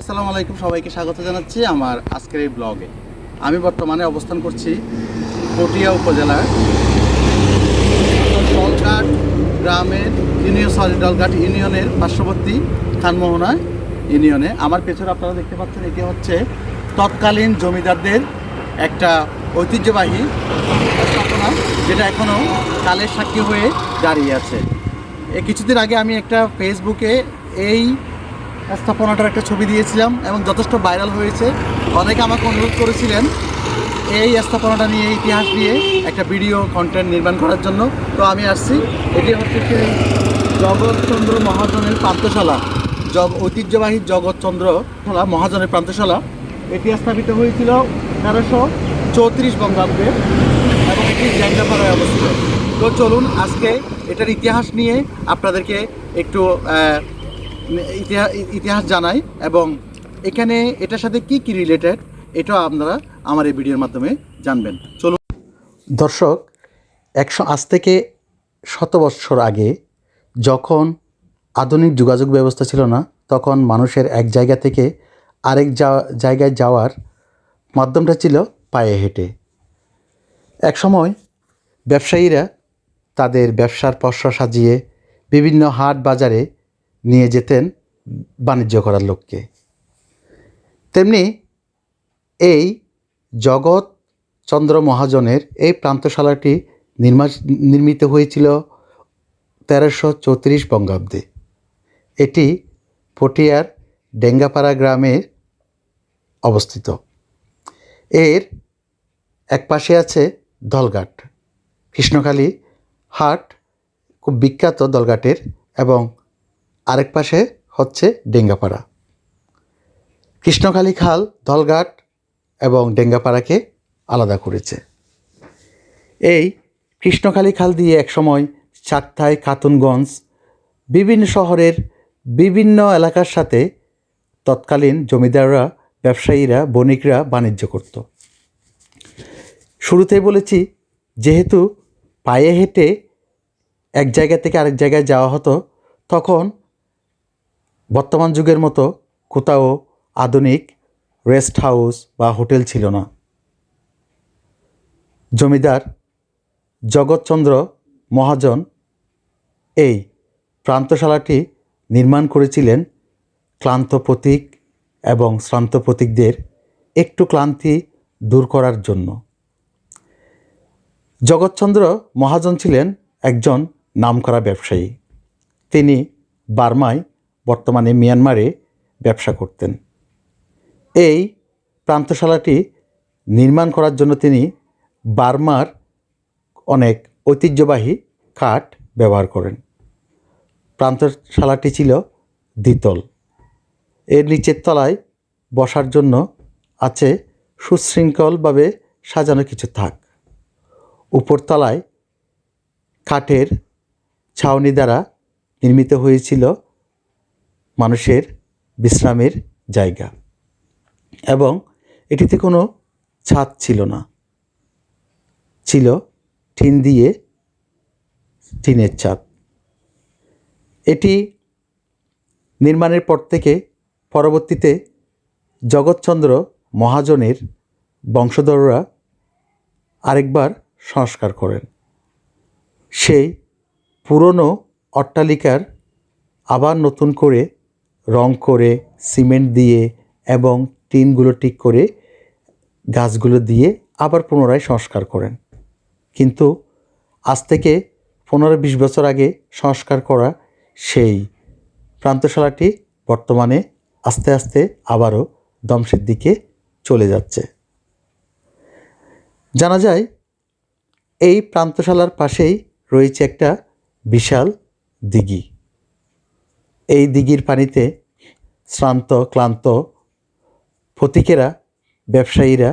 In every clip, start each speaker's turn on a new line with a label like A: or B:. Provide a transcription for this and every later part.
A: আসসালামু আলাইকুম, সবাইকে স্বাগত জানাচ্ছি আমার আজকের এই ব্লগে। আমি বর্তমানে অবস্থান করছি পটিয়া উপজেলার ডলঘাট গ্রামের ইউনিয়ন, সরি ডলঘাট ইউনিয়নের পার্শ্ববর্তী খানমোহনা ইউনিয়নে। আমার পেছনে আপনারা দেখতে পাচ্ছেন, এটি হচ্ছে তৎকালীন জমিদারদের একটা ঐতিহ্যবাহী স্থাপনা, যেটা এখনও কালের সাক্ষী হয়ে দাঁড়িয়ে আছে। কিছুদিন আগে আমি একটা ফেসবুকে এই স্থাপনাটার একটা ছবি দিয়েছিলাম এবং যথেষ্ট ভাইরাল হয়েছে। অনেকে আমাকে অনুরোধ করেছিলেন এই স্থাপনাটা নিয়ে ইতিহাস নিয়ে একটা ভিডিও কন্টেন্ট নির্মাণ করার জন্য। তো আমি আসছি। এটি হচ্ছে সেই জগৎচন্দ্র মহাজনের প্রান্তশালা। জগ ঐতিহ্যবাহী জগৎচন্দ্র মহাজনের প্রান্তশালা। এটি স্থাপিত হয়েছিল তেরোশো চৌত্রিশ বঙ্গাব্দে এবং এটি জ্যাংরাপাড়ায় অবস্থিত। তো চলুন আজকে এটার ইতিহাস নিয়ে আপনাদেরকে একটু ইতিহাস ইতিহাস জানাই এবং এখানে এটার সাথে কি কি রিলেটেড এটাও আপনারা আমার এই ভিডিওর মাধ্যমে জানবেন। চলুন। দর্শক, একশো, আজ থেকে শত বৎসর আগে যখন আধুনিক যোগাযোগ ব্যবস্থা ছিল না, তখন মানুষের এক জায়গা থেকে আরেক জায়গায় যাওয়ার মাধ্যমটা ছিল পায়ে হেঁটে। একসময় ব্যবসায়ীরা তাদের ব্যবসার পসরা সাজিয়ে বিভিন্ন হাট বাজারে নিয়ে যেতেন বাণিজ্য করার লোককে। তেমনি এই জগৎ চন্দ্র মহাজনের এই প্রান্তশালাটি নির্মা নির্মিত হয়েছিল তেরোশো চৌত্রিশ বঙ্গাব্দে। এটি পটিয়ার ডেঙ্গাপাড়া গ্রামে অবস্থিত। এর এক পাশে আছে দলঘাট। কৃষ্ণকালী হাট, খুব বিখ্যাত দলঘাটের এবং আরেক পাশে হচ্ছে ডেঙ্গাপাড়া। কৃষ্ণকালী খাল, দলঘাট এবং ডেঙ্গাপাড়াকে আলাদা করেছে। এই কৃষ্ণকালী খাল দিয়ে একসময় চাকথাই খাতুনগঞ্জ, বিভিন্ন শহরের বিভিন্ন এলাকার সাথে তৎকালীন জমিদাররা, ব্যবসায়ীরা, বণিকরা বাণিজ্য করত। শুরুতেই বলেছি, যেহেতু পায়ে হেঁটে এক জায়গা থেকে আরেক জায়গায় যাওয়া হতো, তখন বর্তমান যুগের মতো কোথাও আধুনিক রেস্ট হাউস বা হোটেল ছিল না। জমিদার জগৎচন্দ্র মহাজন এই প্রান্তশালাটি নির্মাণ করেছিলেন ক্লান্ত প্রতীক এবং শ্রান্ত প্রতীকদের একটু ক্লান্তি দূর করার জন্য। জগৎচন্দ্র মহাজন ছিলেন একজন নামকরা ব্যবসায়ী। তিনি বার্মায় বর্তমানে মিয়ানমারে ব্যবসা করতেন। এই প্রান্তশালাটি নির্মাণ করার জন্য তিনি বার্মার অনেক ঐতিহ্যবাহী কাঠ ব্যবহার করেন। প্রান্তশালাটি ছিল দ্বিতল। এর নিচের তলায় বসার জন্য আছে সুশৃঙ্খলভাবে সাজানো কিছু থাক। উপরতলায় কাঠের ছাউনি দ্বারা নির্মিত হয়েছিল মানুষের বিশ্রামের জায়গা। এবং এটিতে কোনো ছাদ ছিল না। ছিল টিন দিয়ে টিনের ছাদ। এটি নির্মাণের পর থেকে পরবর্তীতে জগৎচন্দ্র মহাজনের বংশধররা আরেকবার সংস্কার করেন। সেই পুরনো অট্টালিকার আবার নতুন করে রং করে, সিমেন্ট দিয়ে এবং টিনগুলো ঠিক করে গাছগুলো দিয়ে আবার পুনরায় সংস্কার করেন। কিন্তু আজ থেকে পনেরো বিশ বছর আগে সংস্কার করা সেই প্রান্তশালাটি বর্তমানে আস্তে আস্তে আবারও ধ্বংসের দিকে চলে যাচ্ছে। জানা যায়, এই প্রান্তশালার পাশেই রয়েছে একটা বিশাল দিঘি। এই দিঘির পানিতে শ্রান্ত, ক্লান্ত ফতিকেরা, ব্যবসায়ীরা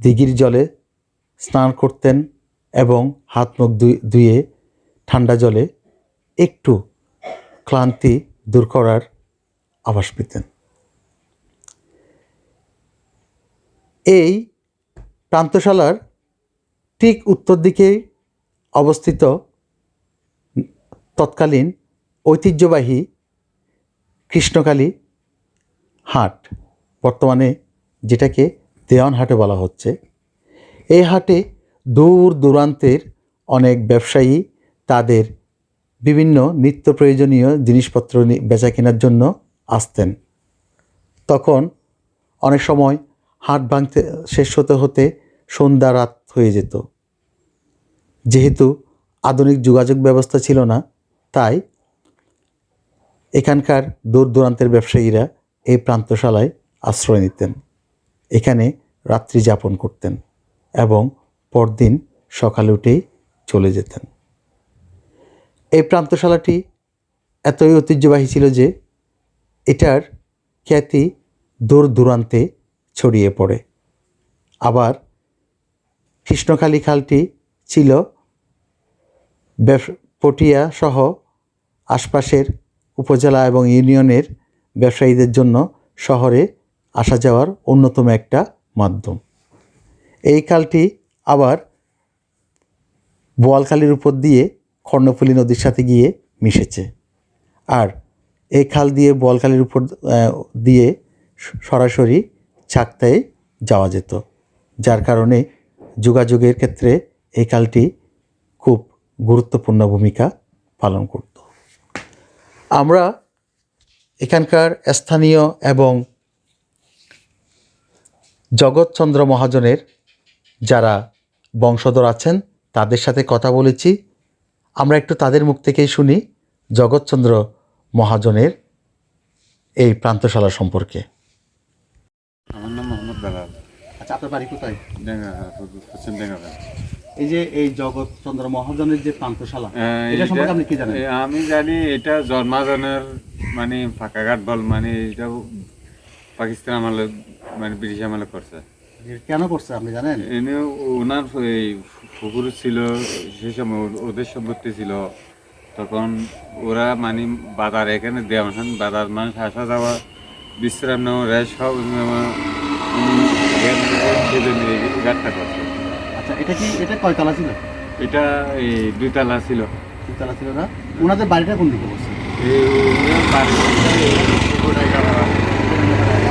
A: দিঘির জলে স্নান করতেন এবং হাত মুখ ধুয়ে ঠান্ডা জলে একটু ক্লান্তি দূর করার আভাস পেতেন। এই প্রান্তশালার ঠিক উত্তর দিকে অবস্থিত তৎকালীন ঐতিহ্যবাহী কৃষ্ণকালী হাট। বর্তমানে যেটাকে দেওয়ান হাটে বলা হচ্ছে। এই হাটে দূর দূরান্তের অনেক ব্যবসায়ী তাদের বিভিন্ন নিত্য প্রয়োজনীয় জিনিসপত্র বেচা কেনার জন্য আসতেন। তখন অনেক সময় হাট ভাঙতে শেষ হতে হতে সন্ধ্যা রাত হয়ে যেত। যেহেতু আধুনিক যোগাযোগ ব্যবস্থা ছিল না, তাই এখানকার দূর দূরান্তের ব্যবসায়ীরা এই প্রান্তশালায় আশ্রয় নিতেন। এখানে রাত্রি যাপন করতেন এবং পরদিন সকালে উঠেই চলে যেতেন। এই প্রান্তশালাটি এতই ঐতিহ্যবাহী ছিল যে এটার খ্যাতি দূর দূরান্তে ছড়িয়ে পড়ে। আবার কৃষ্ণখালী খালটি ছিল পটিয়া সহ আশপাশের উপজেলা এবং ইউনিয়নের ব্যবসায়ীদের জন্য শহরে আসা যাওয়ার অন্যতম একটা মাধ্যম। এই খালটি আবার বোয়ালখালীর উপর দিয়ে কর্ণফুলী নদীর সাথে গিয়ে মিশেছে। আর এই খাল দিয়ে বোয়ালখালীর উপর দিয়ে সরাসরি চাকতায় যাওয়া যেত, যার কারণে যোগাযোগের ক্ষেত্রে এই খালটি খুব গুরুত্বপূর্ণ ভূমিকা পালন করত। আমরা এখানকার স্থানীয় এবং জগৎচন্দ্র মহাজনের যারা বংশধর আছেন তাদের সাথে কথা বলেছি। আমরা একটু তাদের মুখ থেকেই শুনি জগৎচন্দ্র মহাজনের এই প্রান্তশালা সম্পর্কে।
B: আমার নাম মোহাম্মদ বেলাল।
A: আচ্ছা আপনার বাড়ি কোথায়?
B: পশ্চিম ডেঙ্গা
A: এই যে এই জগৎচন্দ্র মহাজনের যে এটা সম্পর্কে আপনি কি জানেন?
B: আমি জানি এটা জন্মাজনের মানে ফাঁকাঘাট বল মানে এটা পাকিস্তান আমলে মানে ব্রিটিশ আমলে করছে।
A: কেন করছে আপনি জানেন?
B: এনে ওনার এই পুকুর ছিল সেই সময় ওদের সম্পত্তি ছিল। তখন ওরা মানে বাজার এখানে দেওয়া বাজার মানুষ আসা যাওয়া বিশ্রাম নেওয়া রেস্ট সব ঘাটটা করছে।
A: আচ্ছা এটা কি এটা কয়তলা ছিল?
B: এটা এই দুইতলা ছিল।
A: দুইতলা ছিল না? ওনাদের বাড়িটা কোন দিকে বসছে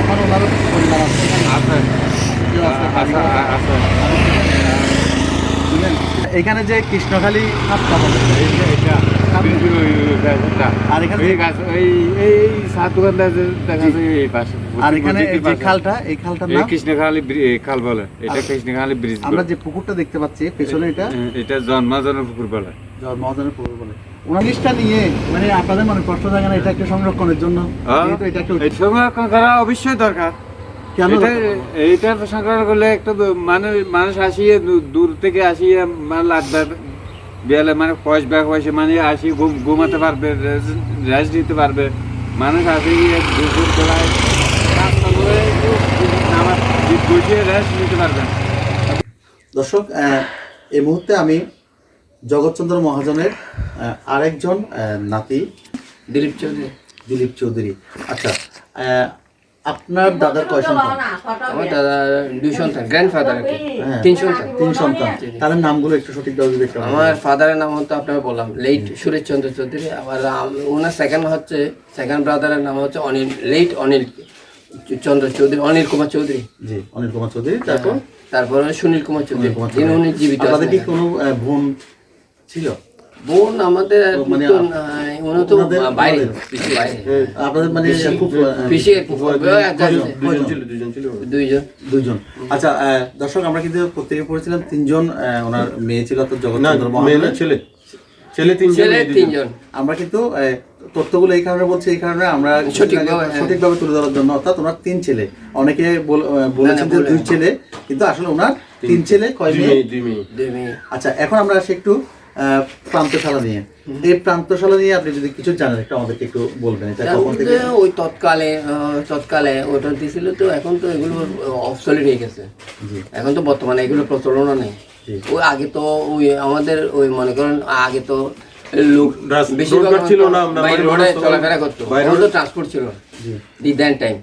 A: এখন ওনার পরিবার আছে।
B: আছে
A: কেউ আছে,
B: আছে
A: বাড়ি-
B: আছে
A: বুঝলেন? এখানে যে কৃষ্ণখালী বলে
B: এটা।
A: আর এখানে
B: এই সাত দোকানদার দেখা যায় এই পাশে
A: আর এখানে যে খালটা এই খালটার নাম?
B: কৃষ্ণখালী ব্রি- খাল বলে এটা কৃষ্ণখালী ব্রিজ
A: আমরা যে পুকুরটা দেখতে পাচ্ছি পেছনে এটা?
B: এটা জন্মাজনের পুকুর বলে।
A: পুকুর বলে। নিয়ে মানে আপনাদের মনে কষ্ট থাকে না এটা একটা সংরক্ষণের জন্য? এটা একটা
B: সংরক্ষণ করা অবশ্যই দরকার।
A: কেন
B: এটা? এইটা করলে একটা মানুষ মানুষ আসিয়ে দূর থেকে আসিয়ে মানে আড্ডা বিয়ালে মানে পয়স ব্যাগ পয়সা মানে আসি ঘুম- ঘুমাতে পারবে রেস্ট দিতে পারবে। মানুষ আসে গিয়ে দুপুর বেলায় বসিয়ে রেস্ট নিতে পারবে।
A: দর্শক এই মুহূর্তে আমি জগৎচন্দ্র মহাজনের আরেকজন নাতি
C: দিলীপ চৌধুরী
A: দিলীপ চৌধুরী। আচ্ছা আপনার দাদার কয় সন্তান?
C: আমার দাদা দুই সন্তান গ্র্যান্ডফাদার আর কি
A: হ্যাঁ।
C: তিন সন্তান।
A: তিন সন্তান। তাদের নামগুলো একটু সঠিকভাবে যদি একটু
C: আমার ফাদারের নাম হতো আপনাকে বললাম লেট সুরেশ চন্দ্র চৌধুরী। আবার আম- ওনার সেকেন্ড হচ্ছে সেকেন্ড ব্রাদারের নাম হচ্ছে অনিল লেট অনিল চন্দ্র চৌধুরী অনিল কুমার চৌধুরী।
A: জি অনিল কুমার চৌধুরী তারপর?
C: তারপরে সুনীল কুমার চৌধুরী
A: কুমার
C: তিনি উনি জীবিত
A: আপনাদের কি
C: আছেন।
A: কোনো আহ, বোন ছিল?
C: বোন আমাদের
A: মানে
C: উনি তো বাইরে
A: আপনাদের মানে
C: পিসি দুইজন।
A: দুইজন আচ্ছা দর্শক আমরা কিন্তু প্রত্যেকে পড়েছিলাম তিনজন ওনার মেয়ে ছিল জগৎ ছেলে। ছেলে
C: ছেলে তিনজন।
A: আমরা কিন্তু তথ্যগুলো এই কারণে বলছি এই কারণে আমরা
C: সঠিকভাবে, হ্যাঁ।
A: তুলে ধরার জন্য। অর্থাৎ ওনার তিন ছেলে। অনেকে বল- বলেছেন যে দুই ছেলে কিন্তু আসলে ওনার তিন ছেলে কয় মেয়ে। আচ্ছা এখন আমরা আসি একটু প্রান্তশালা নিয়ে। এই প্রান্তশালা নিয়ে আপনি যদি কিছু জানেন একটু আমাদেরকে একটু বলবেন এটা কখন থেকে?
C: ওই তৎকালে তৎকালে ওটা দিছিল তো এখন তো এগুলো অবসলিট হয়ে গেছে। এখন তো বর্তমানে এগুলো প্রচলন নেই। ওই আগে তো ওই আমাদের ওই মনে করেন আগে তো লোক বেশিরভাগ
D: ছিল না,
C: চলাফেরা করতো। ট্রান্সপোর্ট ছিল।
A: জি
C: দি দেন টাইম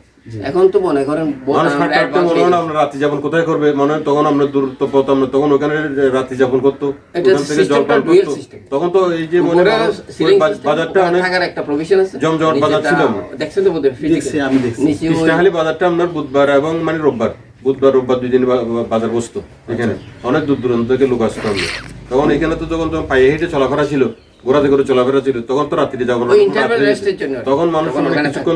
C: এখন তো মনে করেন
D: মনে। আমরা রাত্রি যাপন কোথায় করবে মনে হয় তখন আমরা দূরত্ব তখন ওখানে রাত্রি যাপন করতো। তখন তো এই যে মনে বাজারটা অনেক
C: একটা provision আছে।
D: জমজমাট বাজার ছিল।
C: দেখছেন তো?
A: আমি দেখছি।
D: বাজারটা আপনার বুধবার এবং মানে রোববার বুধবার রোববার দুই দিন বাজার বসতো এখানে অনেক দূর দূরান্ত থেকে লোক আসতো আমরা তখন এখানে তো যখন তখন পায়ে হেঁটে চলাফেরা ছিল ঘোরাতে করে চলাফেরা ছিল তখন তো রাত্রি যাব তখন মানুষ মানে কিছুক্ষণ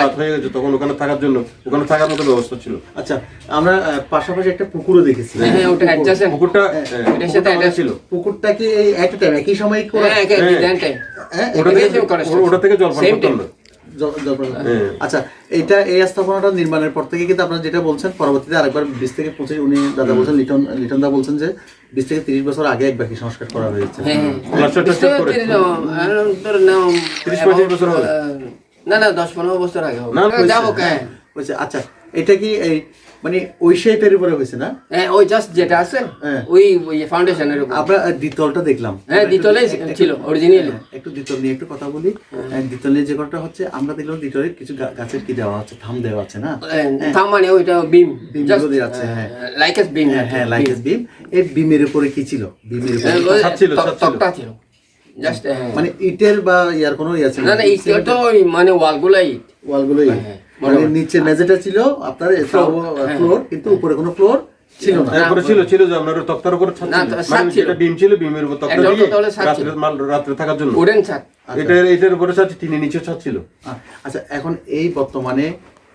D: রাত হয়ে গেছে তখন ওখানে থাকার জন্য ওখানে থাকার মতো ব্যবস্থা ছিল।
A: আচ্ছা আমরা পাশাপাশি একটা পুকুরও দেখেছি।
C: হ্যাঁ, হ্যাঁ।
D: পুকুরটা হ্যাঁ। ছিল।
A: পুকুরটা কি এই একই সময়
D: ওটা থেকে ওটা থেকে জল পান করতাম হ্যাঁ।
A: আচ্ছা এটা এই স্থাপনাটা নির্মাণের পর থেকে কিন্তু আপনারা যেটা বলছেন পরবর্তীতে আরেকবার বিশ থেকে পঁচিশ উনি দাদা বলছেন লিটন লিটন দা বলছেন যে বিশ থেকে তিরিশ বছর আগে একবার কি সংস্কার করা হয়েছে।
C: হ্যাঁ, হ্যাঁ। না, আহ, ধরে নাও,
D: 30-35 বছর হবে।
C: আহ, না দশ পনেরো বছর আগে হবে।
D: না,
C: যাব হ্যাঁ।
A: আচ্ছা এটা কি এই মানে ওই শেপের উপরে হয়েছে না?
C: হ্যাঁ, ওই জাস্ট যেটা আছে
A: হ্যাঁ।
C: ওই ওই ফাউন্ডেশনের উপর।
A: আমরা দ্বিতলটা দেখলাম।
C: হ্যাঁ, দ্বিতলেই
A: একটু-
C: ছিল।
A: হ্যাঁ, একটু দ্বিতল নিয়ে একটু কথা বলি। আহ, দ্বিতল যে কথাটা হচ্ছে আমরা দেখলাম দ্বিতলে কিছু গাছের কি দেওয়া আছে থাম দেওয়া আছে না?
C: থাম মানে ওইটা বিম
A: দেওয়া আছে, হ্যাঁ।
C: লাইক এস বিম
A: হ্যাঁ হ্যাঁ লাইক বিম। এই বিমের উপরে কি ছিল? বিমের উপরে
D: ছাদ ছিল, ছাদ ছিল।
C: তক্তা ছিল। জাস্ট
A: মানে ইটের বা ইয়ার কোনো ইয়া ছিল
C: না না ইট তো ওই মানে ওয়ালগুলাই ইট
A: ওয়ালগুলোই
C: হ্যাঁ,
A: মানে নিচে মেঝেটা ছিল আপনার ফ্লোর কিন্তু উপরে কোনো ফ্লোর ছিল না।
D: তারপরে ছিল ছিল যে আপনার তক্তার উপর ছাদ ছিল।
C: তো ছিল।
D: যেটা ডিম ছিল ডিমের উপর তক্তা দিয়ে
C: তো তাহলে ছাদ
D: রাত্রে মাল রাত্রে থাকার জন্য।
C: উডেন ছাদ।
D: এটা এটার উপরে ছাদ টিনের নিচে ছাদ ছিল।
A: আচ্ছা এখন এই বর্তমানে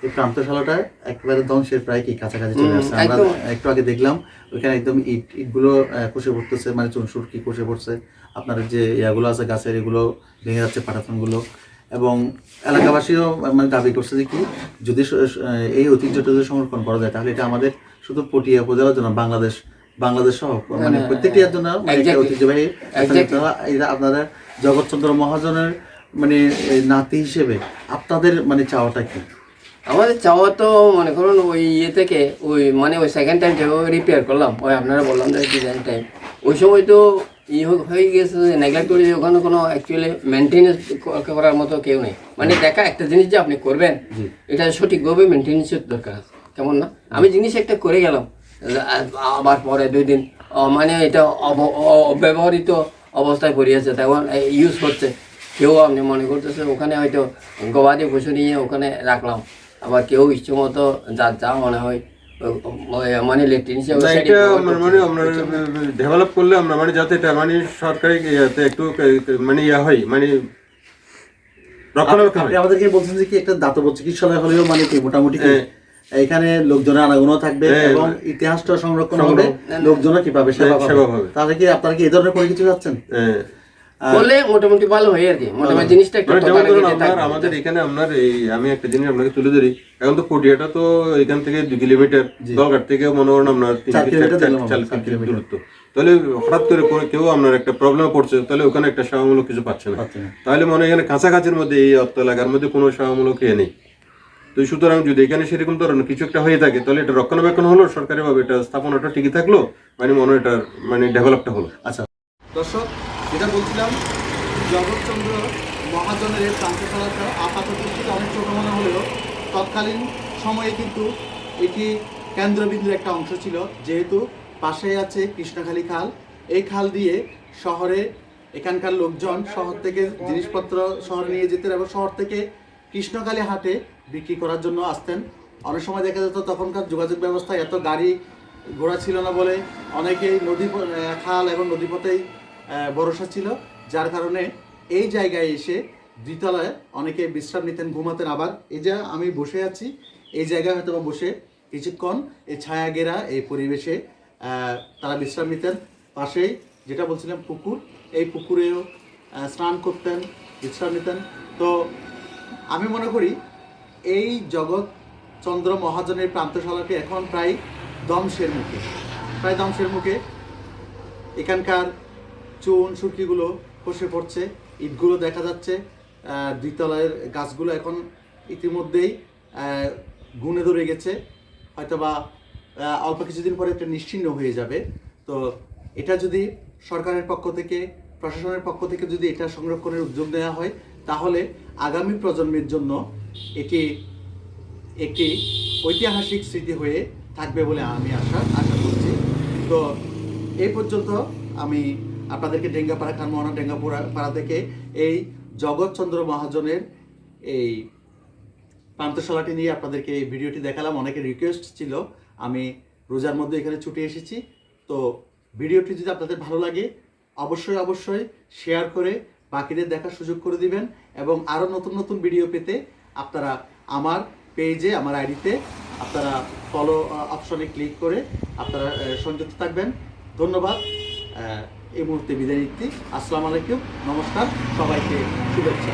A: এই প্রান্তশালাটা একেবারে ধ্বংসের প্রায় কি কাছাকাছি চলে আসছে। আমরা একটু আগে দেখলাম ওইখানে একদম ইট ইটগুলো আহ, খসে পড়তেছে মানে চুনসুর কি খসে পড়ছে। আপনার যে ইয়াগুলো আছে গাছের এগুলো ভেঙে যাচ্ছে পাটাতনগুলো। এবং এলাকাবাসীও মানে দাবি করছে যে কি যদি এই ঐতিহ্যটা যদি সংরক্ষণ করা যায় তাহলে এটা আমাদের শুধু পটিয়া উপজেলার জন্য বাংলাদেশ বাংলাদেশ সহ মানে প্রত্যেকটি জন্য মানে. ঐতিহ্যবাহী. আপনারা জগৎচন্দ্র মহাজনের মানে নাতি হিসেবে আপনাদের মানে চাওয়াটা কি
C: আমাদের চাওয়া তো মনে করুন ওই ইয়ে থেকে ওই মানে ওই সেকেন্ড টাইম রিপেয়ার করলাম ওই আপনারা বললাম যে ডিজাইন টাইম ওই সময় তো ই হয়ে গেছে নেগলেক্ট করে যে ওখানে কোনো অ্যাকচুয়ালি মেনটেনেন্স করার মতো কেউ নেই। মানে দেখা একটা জিনিস যে আপনি করবেন এটা সঠিকভাবে মেনটেনেন্সের দরকার আছে। কেমন না? আমি জিনিস একটা করে গেলাম আবার পরে দুই দিন মানে এটা অব্যবহৃত অবস্থায় পড়িয়েছে তখন ইউজ হচ্ছে। কেউ আপনি মনে করতেছে ওখানে হয়তো গবাদি পশু নিয়ে ওখানে রাখলাম। আবার কেউ ইচ্ছে মতো যা যা মনে হয় মানে
D: এটা
C: করছে।
D: মানে আমরা ডেভেলপ করলে আমরা মানে যাতে এটা মানে সরকারি ইয়াতে একটু মানে ইয়া হয় মানে রক্ষণাবেক্ষণ হয়
A: আমাদেরকে বলছেন যে কি একটা দাতব্য চিকিৎসালয় হলেও মানে কি মোটামুটি
D: হ্যাঁ।
A: এখানে লোকজনের আনাগোনা থাকবে
D: হ্যাঁ,
A: এবং ইতিহাসটা সংরক্ষণ। হবে লোকজনও কীভাবে সেবা
D: হ্যাঁ, সেবা
A: পাবে
D: পাবে।
A: তাহলে কি আপনারা কি এই ধরনের কোনো কিছু যাচ্ছেন
C: করলে মোটামুটি ভালো হয় আর কি। মোটামুটি জিনিসটা একটু
D: মানে। আমাদের এখানে আপনার এই আমি একটা জিনিস আপনাকে তুলে ধরি। এখন তো পটিয়াটা তো এখান থেকে দুই কিলোমিটার দলঘাট থেকে মনে করেন আপনার
A: চার কিলোমিটার
D: দূরত্ব। তাহলে হঠাৎ করে কোনো কেউ আপনার একটা প্রবলেম পড়ছে তাহলে ওখানে একটা সেবামূলক কিছু পাচ্ছে না। তাহলে মনে হয় এখানে কাছাকাছির মধ্যে এই অর্থ এলাকার মধ্যে কোনো সেবামূলক ইয়ে নেই। তো সুতরাং যদি এখানে সেরকম ধরনের কিছু একটা হয়ে থাকে তাহলে এটা রক্ষণাবেক্ষণ হলো সরকারিভাবে এটা স্থাপনাটা ঠিকই থাকল মানে মনে হয় এটার মানে ডেভেলপটা হলো।
A: আচ্ছা। দর্শক যেটা বলছিলাম, জগৎচন্দ্র মহাজনের এই প্রান্তশালাটা আপাত দৃষ্টিতে অনেক ছোট মনে হলেও তৎকালীন সময়ে কিন্তু এটি কেন্দ্রবিন্দুর একটা অংশ ছিল। যেহেতু পাশেই আছে কৃষ্ণখালী খাল, এই খাল দিয়ে শহরে এখানকার লোকজন শহর থেকে জিনিসপত্র শহরে নিয়ে যেতেন এবং শহর থেকে কৃষ্ণকালী হাটে বিক্রি করার জন্য আসতেন। অনেক সময় দেখা যেত তখনকার যোগাযোগ ব্যবস্থা এত গাড়ি ঘোড়া ছিল না বলে অনেকেই নদী খাল এবং নদীপথেই ভরসা ছিল, যার কারণে এই জায়গায় এসে দ্বিতলায় অনেকে বিশ্রাম নিতেন, ঘুমাতেন আবার। এই যে আমি বসে আছি, এই জায়গায় হয়তো বসে কিছুক্ষণ এই ছায়া ঘেরা এই পরিবেশে তারা বিশ্রাম নিতেন। পাশেই যেটা বলছিলাম, পুকুর, এই পুকুরেও স্নান করতেন, বিশ্রাম নিতেন। তো আমি মনে করি এই জগৎ চন্দ্র মহাজনের প্রান্তশালাটি এখন প্রায় ধ্বংসের মুখে। প্রায় ধ্বংসের মুখে। এখানকার চুন সুরকিগুলো খসে পড়ছে ইটগুলো দেখা যাচ্ছে আহ, দ্বিতলের গাছগুলো এখন ইতিমধ্যেই গুনে ধরে গেছে হয়তোবা অল্প কিছুদিন পরে এটা নিশ্চিহ্ন হয়ে যাবে। তো এটা যদি সরকারের পক্ষ থেকে প্রশাসনের পক্ষ থেকে যদি এটা সংরক্ষণের উদ্যোগ নেওয়া হয় তাহলে আগামী প্রজন্মের জন্য এটি একটি ঐতিহাসিক স্মৃতি হয়ে থাকবে বলে আমি আশা আশা করছি। তো এই পর্যন্ত আমি আপনাদেরকে ডেঙ্গাপাড়া খানমোহনা ডেঙ্গাপুরা পাড়া থেকে এই জগৎচন্দ্র মহাজনের এই প্রান্তশালাটি নিয়ে আপনাদেরকে এই ভিডিওটি দেখালাম। অনেকের রিকোয়েস্ট ছিল। আমি রোজার মধ্যে এখানে ছুটে এসেছি। তো ভিডিওটি যদি আপনাদের ভালো লাগে অবশ্যই অবশ্যই শেয়ার করে বাকিদের দেখার সুযোগ করে দিবেন এবং আরও নতুন নতুন ভিডিও পেতে আপনারা আমার পেজে আমার আইডিতে আপনারা ফলো অপশনে ক্লিক করে আপনারা আহ, সংযুক্ত থাকবেন। ধন্যবাদ। এই মুহূর্তে বিদায় নিচ্ছি। আসসালামু আলাইকুম। নমস্কার। সবাইকে শুভেচ্ছা।